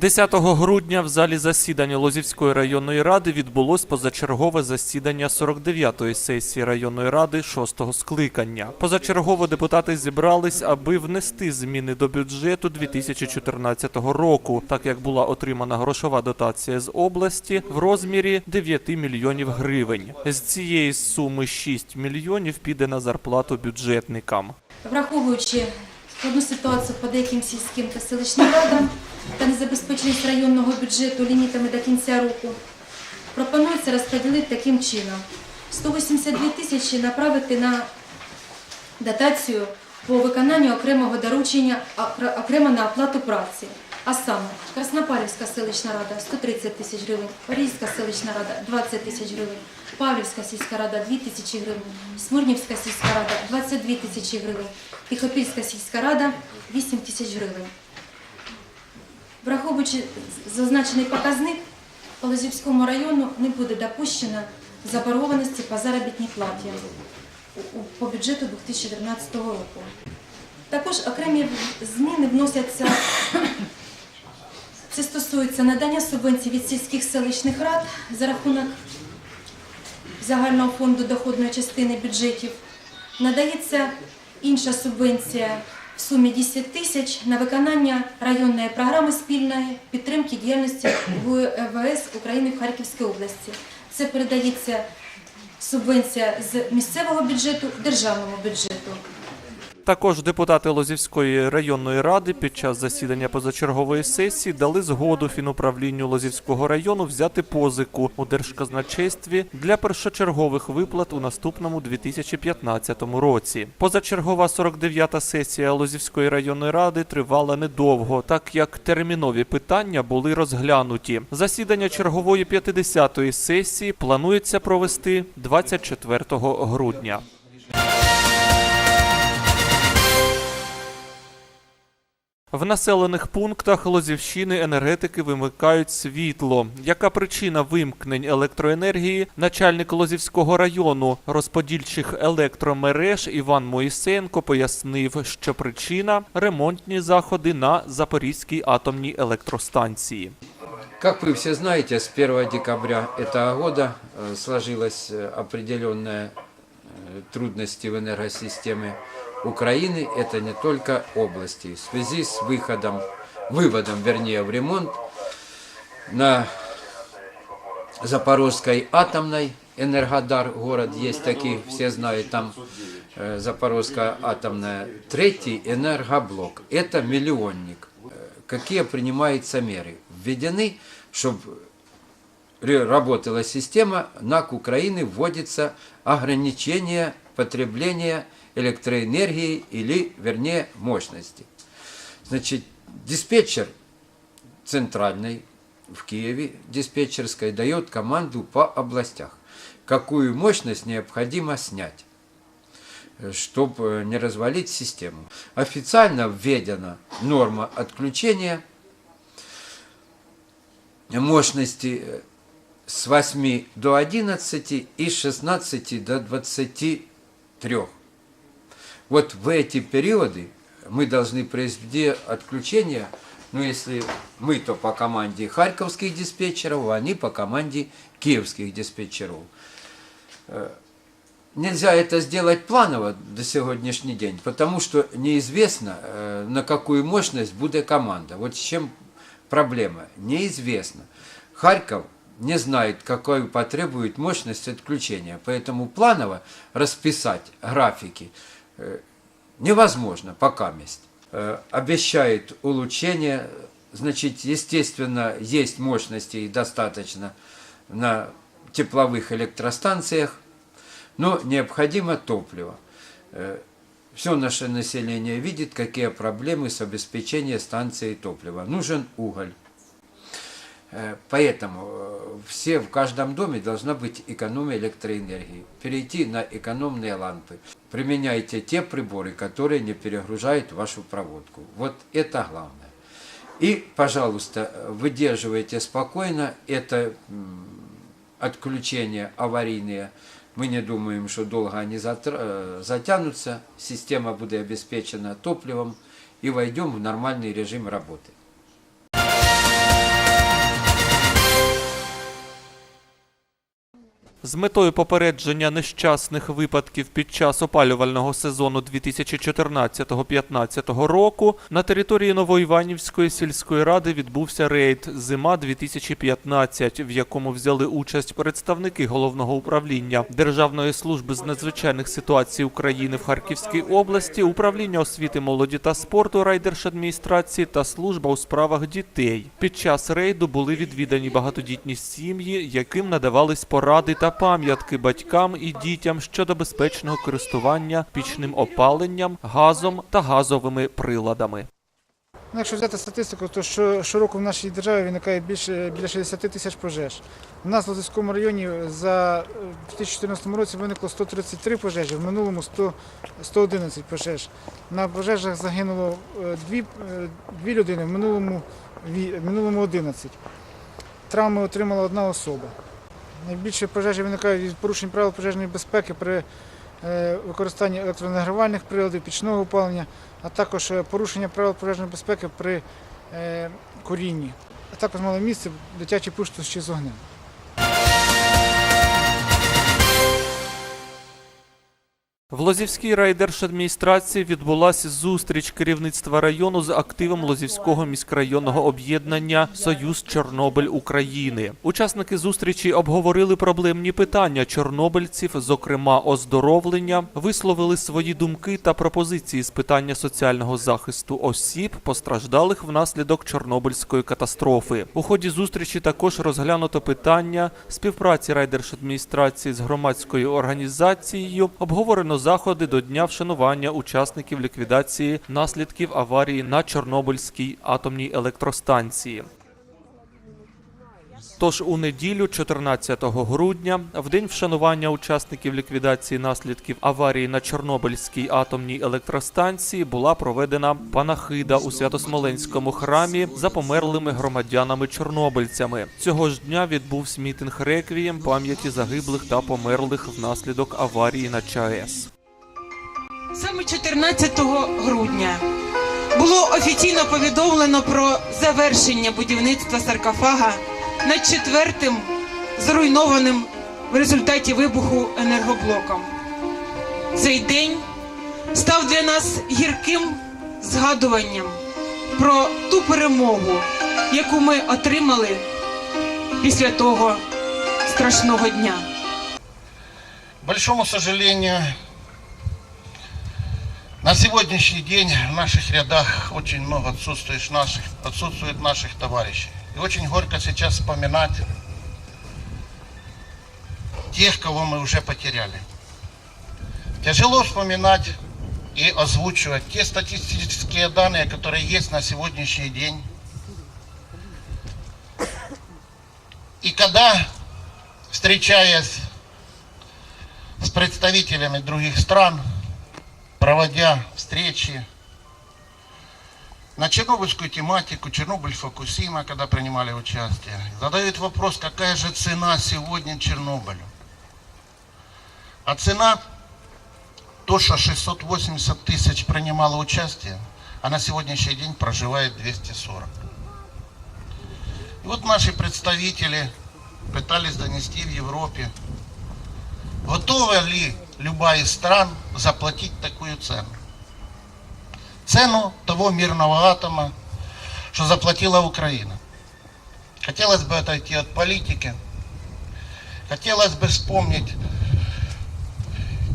10 грудня в залі засідання Лозівської районної ради відбулось позачергове засідання 49-ї сесії районної ради 6-го скликання. Позачергово депутати зібрались, аби внести зміни до бюджету 2014 року, так як була отримана грошова дотація з області в розмірі 9 мільйонів гривень. З цієї суми 6 мільйонів піде на зарплату бюджетникам. Враховуючи складну ситуацію по деяким сільським та селищним радам та незабезпеченість районного бюджету лімітами до кінця року, пропонується розподілити таким чином. 182 тисячі направити на дотацію по виконанню окремого доручення, окремо на оплату праці. А саме Краснопарівська селищна рада 130 тисяч гривень, Паризька селищна рада 20 тисяч гривень, Павлівська сільська рада 2 тисячі гривень, Смирнівська сільська рада 22 тисячі гривень, Тихопільська сільська рада 8 тисяч гривень. Враховуючи зазначений показник, по Лозівському району не буде допущено заборгованості по заробітній платі по бюджету 2013 року. Також окремі зміни вносяться. Це стосується надання субвенцій від сільських селищних рад за рахунок загального фонду доходної частини бюджетів. Надається інша субвенція в сумі 10 тисяч на виконання районної програми спільної підтримки діяльності ВВС України в Харківській області. Це передається субвенція з місцевого бюджету державному бюджету. Також депутати Лозівської районної ради під час засідання позачергової сесії дали згоду фінуправлінню Лозівського району взяти позику у держказначействі для першочергових виплат у наступному 2015 році. Позачергова 49-та сесія Лозівської районної ради тривала недовго, так як термінові питання були розглянуті. Засідання чергової 50-ї сесії планується провести 24 грудня. В населених пунктах Лозівщини енергетики вимикають світло. Яка причина вимкнень електроенергії? Начальник Лозівського району розподільчих електромереж Іван Моїсенко пояснив, що причина ремонтні заходи на Запорізькій атомній електростанції. Как вы все знаете, с 1 декабря этого года э, сложилась э, определенная э, трудности в энергосистеме Украины. Это не только области. В связи с выходом, выводом, вернее, в ремонт на Запорожской атомной Энергодар город есть такие, все знают, там э, Запорожская атомная. Третий энергоблок. Это миллионник. Э, Какие принимаются меры? Введены, чтобы работала система, НАК Украины вводится ограничение потребления электроэнергии или, вернее, мощности. Значит, диспетчер центральной в Киеве, диспетчерской, дает команду по областях, какую мощность необходимо снять чтобы не развалить систему. Официально введена норма отключения мощности э, с 8 до 11 и с 16 до 23. Вот в эти периоды мы должны произвести отключение, ну если мы, то по команде харьковских диспетчеров, а они по команде киевских диспетчеров. Э, Нельзя это сделать планово до сегодняшний день, потому что неизвестно, э, на какую мощность будет команда. Вот с чем проблема. Неизвестно. Харьков не знает, какую потребует мощность отключения, поэтому планово расписать графики э, невозможно пока мест. Э, Обещает улучшение, значит, естественно, есть мощности и достаточно на тепловых электростанциях, но необходимо топливо. Все наше население видит, какие проблемы с обеспечением станции топлива. Нужен уголь. Э, Поэтому э, все в каждом доме должна быть экономия электроэнергии. Перейти на экономные лампы. Применяйте те приборы, которые не перегружают вашу проводку. Вот это главное. И, пожалуйста, выдерживайте спокойно это м, отключения аварийные. Мы не думаем, что долго они э, затянутся. Система будет обеспечена топливом и войдем в нормальный режим работы. З метою попередження нещасних випадків під час опалювального сезону 2014-15 року на території Новоіванівської сільської ради відбувся рейд Зима 2015, в якому взяли участь представники головного управління Державної служби з надзвичайних ситуацій України в Харківській області, управління освіти, молоді та спорту райдержадміністрації та служба у справах дітей. Під час рейду були відвідані багатодітні сім'ї, яким надавались поради та пам'ятки батькам і дітям щодо безпечного користування пічним опаленням, газом та газовими приладами. Ну, якщо взяти статистику, то щороку в нашій державі виникає більше біля 60 тисяч пожеж. У нас в Лозівському районі за е, 2014 році виникло 133 пожежі, в минулому 100, 111 пожеж. На пожежах загинуло е, дві, е, дві людини, в минулому, в минулому 11. Травми отримала одна особа. Найбільше пожежі виникають від порушень правил пожежної безпеки при е, використанні електронагрівальних приладів, пічного опалення, а також е, порушення правил пожежної безпеки при е, курінні. А також мало місце дитячі пустощі з огнем. В Лозівській райдержадміністрації відбулася зустріч керівництва району з активом Лозівського міськрайонного об'єднання Союз Чорнобиль України. Учасники зустрічі обговорили проблемні питання чорнобильців, зокрема оздоровлення, висловили свої думки та пропозиції з питання соціального захисту осіб, постраждалих внаслідок Чорнобильської катастрофи. У ході зустрічі також розглянуто питання співпраці райдержадміністрації з громадською організацією, обговорено заходи до дня вшанування учасників ліквідації наслідків аварії на Чорнобильській атомній електростанції. Тож у неділю, 14 грудня, в день вшанування учасників ліквідації наслідків аварії на Чорнобильській атомній електростанції була проведена панахида у Святосмоленському храмі за померлими громадянами-чорнобильцями. Цього ж дня відбувся мітинг реквієм пам'яті загиблих та померлих внаслідок аварії на ЧАЕС. Саме 14 грудня було офіційно повідомлено про завершення будівництва саркофага над четвертим зруйнованим в результаті вибуху енергоблоком. Цей день став для нас гірким згадуванням про ту перемогу, яку ми отримали після того страшного дня. Большому сожалению, на сегодняшний день в наших рядах очень много отсутствует наших, отсутствует наших товарищей. И очень горько сейчас вспоминать тех, кого мы уже потеряли. Тяжело вспоминать и озвучивать те статистические данные, которые есть на сегодняшний день. И когда, встречаясь с представителями других стран, проводя встречи на чернобыльскую тематику, Чернобыль-Фукусима, когда принимали участие, задают вопрос, какая же цена сегодня Чернобылю. А цена, то, что 680 тысяч принимало участие, а на сегодняшний день проживает 240. И вот наши представители пытались донести в Европе, Готова ли любая из стран заплатить такую цену? Цену того мирного атома, что заплатила Украина. Хотелось бы отойти от политики. Хотелось бы вспомнить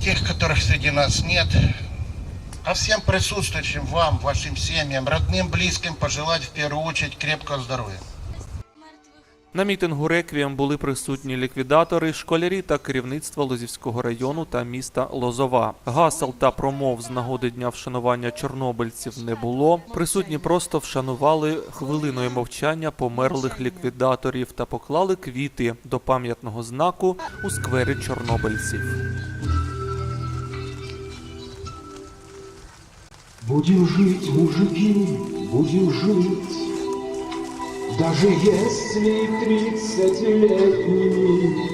тех, которых среди нас нет. А всем присутствующим, вам, вашим семьям, родным, близким пожелать в первую очередь крепкого здоровья. На мітингу реквієм були присутні ліквідатори, школярі та керівництво Лозівського району та міста Лозова. Гасел та промов з нагоди дня вшанування чорнобильців не було. Присутні просто вшанували хвилиною мовчання померлих ліквідаторів та поклали квіти до пам'ятного знаку у сквері чорнобильців. Будем жить, мужики, будем жить. Даже если тридцатилетними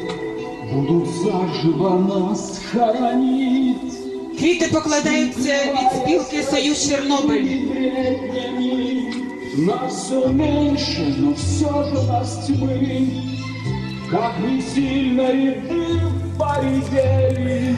Будут заживо нас хоронить Квіти покладаються від спілки Союз Чорнобиль. Нас все меньше, но все же нас тьмы Как не сильно ряды поредели